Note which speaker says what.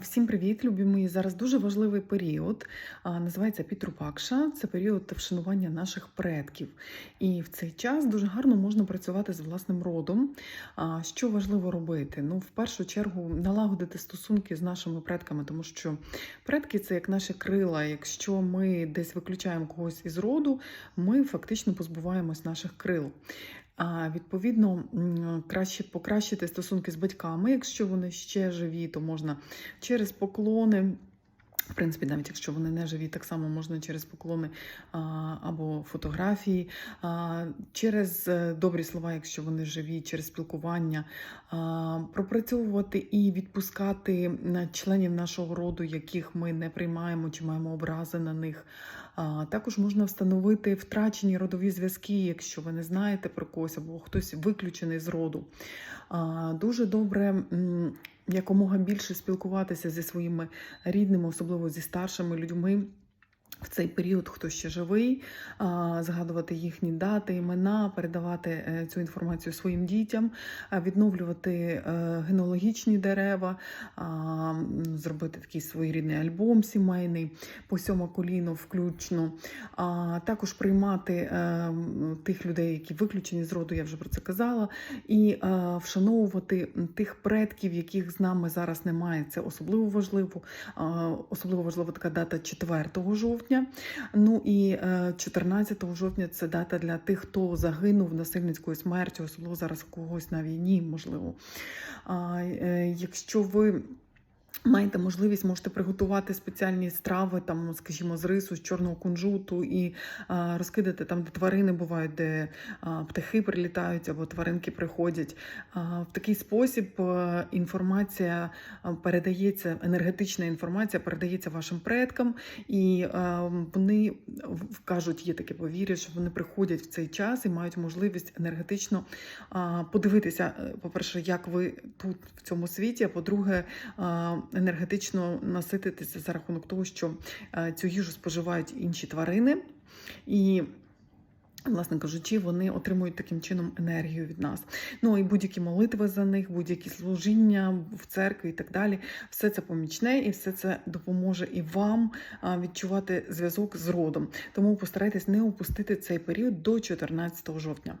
Speaker 1: Всім привіт, любі мої! Зараз дуже важливий період. Називається Пітрупакша. Це період вшанування наших предків. І в цей час дуже гарно можна працювати з власним родом. Що важливо робити? Ну, в першу чергу, налагодити стосунки з нашими предками, тому що предки це як наші крила. Якщо ми десь виключаємо когось із роду, ми фактично позбуваємось наших крил. Відповідно, краще покращити стосунки з батьками. Якщо вони ще живі, то можна через поклони. В принципі, навіть якщо вони не живі, так само можна через поклони а, або фотографії, а, через е, добрі слова, якщо вони живі, через спілкування, а, пропрацьовувати і відпускати членів нашого роду, яких ми не приймаємо чи маємо образи на них. Також можна встановити втрачені родові зв'язки, якщо ви не знаєте про когось або хтось виключений з роду. Дуже добре. Якомога більше спілкуватися зі своїми рідними, особливо зі старшими людьми. В цей період, хто ще живий, згадувати їхні дати, імена, передавати е, цю інформацію своїм дітям, відновлювати е, генеалогічні дерева, зробити такий своєрідний альбом сімейний по сьоме коліно включно. А також приймати е, тих людей, які виключені з роду, я вже про це казала, і вшановувати тих предків, яких з нами зараз немає. Це особливо важливо. Особливо важлива така дата 4 жовтня. Ну і е, 14 жовтня це дата для тих, хто загинув насильницькою смертю, особливо зараз когось на війні, можливо. Е, Якщо ви Маєте можливість, можете приготувати спеціальні страви, там, скажімо, з рису, з чорного кунжуту і а, розкидати там, де тварини бувають, де а, птахи прилітають або тваринки приходять. А, в такий спосіб інформація передається, енергетична інформація передається вашим предкам, і а, вони кажуть, є таке повір'я, що вони приходять в цей час і мають можливість енергетично а, подивитися, е, по-перше, як ви тут в цьому світі, а по-друге, енергетично насититися за рахунок того, що е, цю їжу споживають інші тварини. І Власне кажучи, вони отримують таким чином енергію від нас. Ну і будь-які молитви за них, будь-які служіння в церкві і так далі. Все це помічне і все це допоможе і вам відчувати зв'язок з родом. Тому постарайтесь не упустити цей період до 14 жовтня.